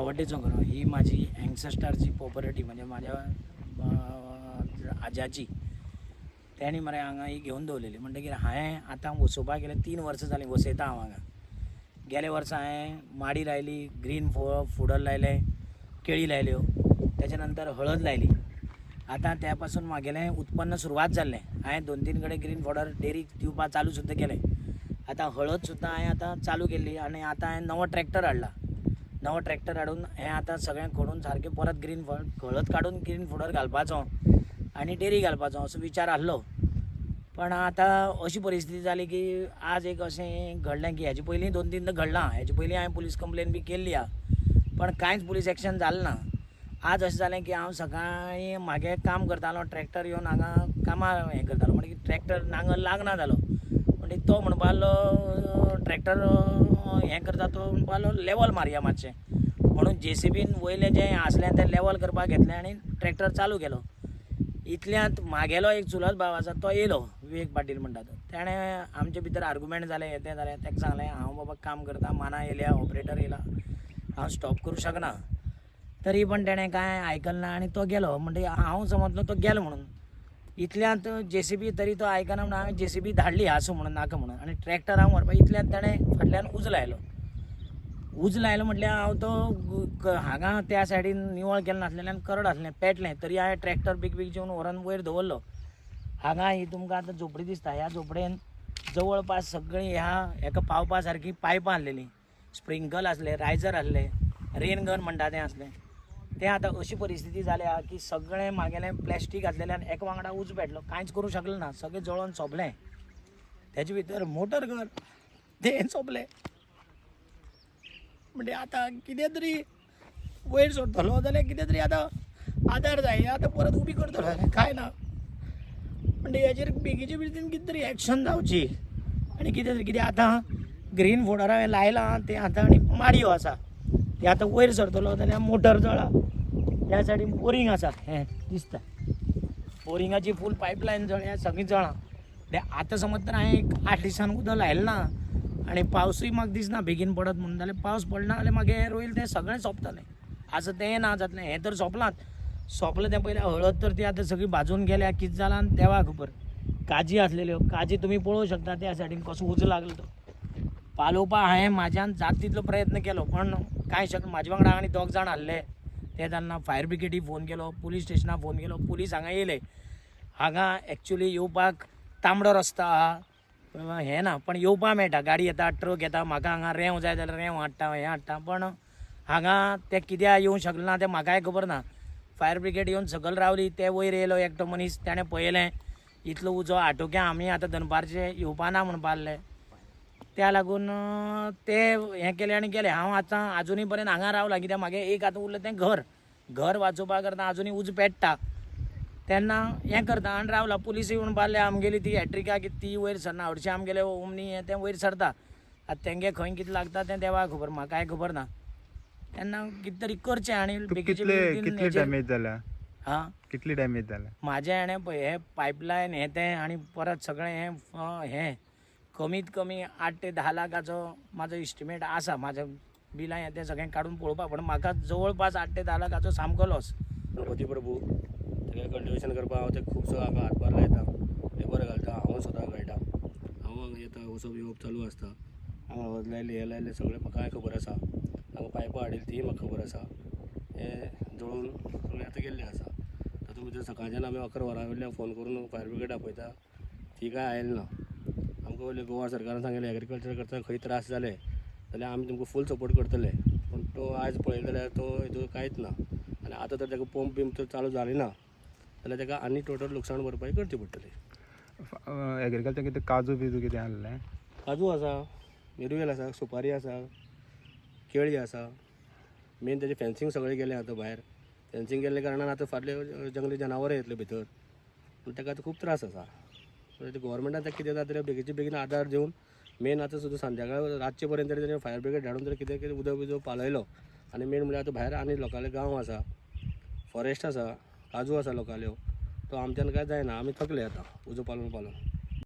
सावड्डेचो जंगल. ही माझी अँसेस्टरची प्रॉपर्टी म्हणजे माझ्या आज्याची. त्यांनी मरे हांगा ही घेवन दवरलेली म्हणटकीर हांवें आतां वसोवपाक गेले तीन वर्सां जालीं वसयता हांव हांगा गेले वर्सा हांवें माडी लायली ग्रीन फो फुडर लायले केळी लायल्यो हो. त्याच्या नंतर हळद लायली. आतां त्या पासून म्हागेलें उत्पन्न सुरवात जाल्लें हांवें दोन तीन कडेन ग्रीन फॉडर डेरीक दिवपाक चालू सुद्दां केलें. आतां हळद सुद्दां हांवें आतां चालू केल्ली आनी आतां हांवें नवो ट्रॅक्टर हाडला नवो ट्रॅक्टर हाडून हें आतां सगळें खोडून सारकें परत ग्रीन हळद काडून ग्रीन फुडर घालपाचो. आनी डेरी घालपाचो असो विचार आसलो पण आतां अशी परिस्थिती जाली की आज एक अशें घडलें की हेजे पयलीं दोन तीन घडलां. हेजे पयलीं हांवें पुलीस कंप्लेन बी केल्ली आहा पण कांयच पुलीस एक्शन जालें ना. आज अशें जालें की हांव सकाळीं म्हागे काम करतालो ट्रॅक्टर येवन हांगा कामां हें करतालो म्हणजे ट्रॅक्टर नांगर लागना जालो म्हणजे तो म्हणपालो ट्रॅक्टर हें करता तो म्हणपा लागलो लेवल मारया मातशें म्हणून जे सी बीन वयलें जें आसलें तें लेवल करपाक घेतलें आनी ट्रॅक्टर चालू केलो इतल्यांत म्हागेलो एक चुलत भाव आसा तो येयलो विवेक पाटील म्हणटा तो तेणें आमचे भितर आर्गुमेंट जालें हें तें जालें ताका सांगलें हांव बाबा काम करता माना येयल्या ऑपरेटर येयला हांव स्टॉप करूं शकना तरी पण तेणें कांय आयकलें ना आनी तो गेलो म्हणटगीर हांव समजलो तो गेलो म्हणून इतल्यांत जे सी बी तरी तो आयकना म्हणून हांवें जे सी बी धाडली आसूं म्हणून नाका म्हणून. आनी ट्रॅक्टर हांव व्हरपा इतल्यांत ताणें फाटल्यान उज लायलो. उज लायलो म्हटल्यार हांव तो हांगा त्या सायडीन निवळ केलें नासलेल्यान करड आसलें पेटलें. तरी हांवें ट्रॅक्टर बीग बीग जेवन व्हरोन वयर दवरलो हांगा ही तुमकां आतां झोपडी दिसता. ह्या झोपडेन जवळपास सगळीं ह्या हेका पावपा सारकीं पायपां आसलेलीं स्प्रिंकल आसले रायजर आसले रेन गन म्हणटा तें आसलें तें आतां अशी परिस्थिती जाल्या की सगळें म्हागेलें प्लॅस्टीक घातलेल्यान एक वांगडा उज पेटलो कांयच करूं शकलें ना. सगळें जळोन सोंपलें तेजे भितर मोटर घर. तें सोंपलें म्हणजे आतां कितें तरी वयर सोडतलो. जाल्यार कितें तरी आतां आदार जाय आतां परत उबी करतलो. जाल्यार काय ना. म्हणजे हेजेर बेगीचे बेगीन कितें तरी एक्शन जावची आनी कितें तरी कितें आतां ग्रीन फोडर हांवें लायलां तें आतां आनी माडयो आसा ते आतां वयर सरतलो जाल्यार मोटर जळा. त्या सायडीन बोरींग आसा हें दिसता. बोरिंगाची फूल पायपलायन जळ्या सगळीं जळां. ते आतां समज तर हांवें एक आठ दिसान उदक लायलें ना. आनी पावसूय म्हाका दिसना बेगीन पडत म्हणून. जाल्यार पावस पडना जाल्यार मागीर हें रोयल तें सगळें सोंपतलें आतां तें ना जातलें हें तर सोंपलांच सोंपलें तें पयलें हळद तर ती आतां सगळी भाजून गेल्या कितें जालां आनी देवा खबर. काजी आसलेल्यो काजी तुमी पळोवंक शकता त्या सायडीन कसो उजो लागलो तो पालोवपा हांवें म्हाज्यान जात तितलो प्रयत्न केलो पण कांय शक म्हाजे वांगडा आनी दोग जाण आसले ते तेन्ना फायर ब्रिगेडी फोन केलो पुलीस स्टेशना फोन केलो पुलीस हांगा येयले हांगा एक्चुली येवपाक तांबडो रस्तो आहा हें ना पण येवपा मेळटा गाडी येता ट्रक येता म्हाका हांगा रेंव जाय जाल्यार रेंव हाडटा हें हाडटा. पण हांगा ते कित्याक येवंक शकले ना तें म्हाकाय खबर ना. फायर ब्रिगेड येवन सकयल रावली ते वयर येयलो एकटो मनीस ताणें पळयलें. इतलो उजो आटोक्या आमी आतां दनपारचे येवपा ना म्हणपा त्या लागून ते हें केलें आनी गेले. हांव आतां आजुनी पर्यंत हांगा रावला कित्याक म्हागे एक आतां उरलें तें घर. घर वाचोवपा करता आजुनी उज पेट्टा तेन्ना हें करता. आनी रावला पुलीस येवन पारले आमगेली ती हॅट्रिका कितें ती वयर सरना हरशीं आमगेले ओमनी हें तें वयर सरता. आतां तेंगे खंय कितें लागता तें देवाक खबर. म्हाकाय खबर ना. तेन्ना कितें तरी करचें आनी डॅमेज जाला हां? कितली डॅमेज जाला म्हाजें हाणें पळय हें पायपलायन हें तें आनी परत सगळें हें हें. कमीत कमी आठ ते धा लाखाचो म्हाजो इस्टिमेट आसा म्हाज्या बिलां हें तें सगळें काडून पळोवपा पण म्हाका जवळपास आठ ते धा लाखाचो सामको लॉस गणपती प्रभू तेगे कंट्रिब्युशन करपाक हांव ते खुबसो हांगा हातभार लायता. लेबर घालता हांव स्वता कळटा हांव येता वचप येवप चालू आसता हांगा हळद लायली हें लायलें सगळें म्हाकाय खबर आसा. हांगा पायपां हाडिल्ली तीय म्हाका खबर आसा. हें जळून सगळें आतां गेल्लें आसा. तातूंत भितर सकाळच्यान आमी अकरा वरां वयल्यान फोन करून फायर ब्रिगेड आपयता ती काय आयली ना वयले गोवा सरकारान सांगलें एग्रीकल्चर करतना खंय त्रास जाले जाल्यार आमी तुमकां फूल सपोर्ट करतले पूण तो आयज पळयलो जाल्यार तो हितून कांयच ना. आनी आतां तर ताका पंप बिंप तर चालू जाली ना. जाल्यार ताका आनी टोटल लुकसाण भरपाई करची पडटली एग्रीकल्चर कितें काजू बिजू कितें आहलें काजू आसा मिरुवेल आसा सुपारी आसा केळी आसा मेन तेजें फेन्सींग सगळें गेलें आतां भायर फेन्सींग गेल्ले कारणान आतां फाटले जंगली जनावरां येतले भितर. पूण ताका आतां खूब त्रास आसा सो गोवोरमेंटान ताका कितें जाता बेगीचे बेगीन आदार दिवन मेन आतां सुद्दां संध्याकाळ रातचे पर्यंत तरी तेणें फायर ब्रिगेड धाडून तरी कितें कितें उदक बिजो पालयलो आनी मेन म्हणल्यार आतां भायर आनी लोकांले गांव आसा फॉरेस्ट आसा काजू आसा लोकांल्यो तो आमच्यान कांय जायना आमी थकले आतां उजो पालून पालून.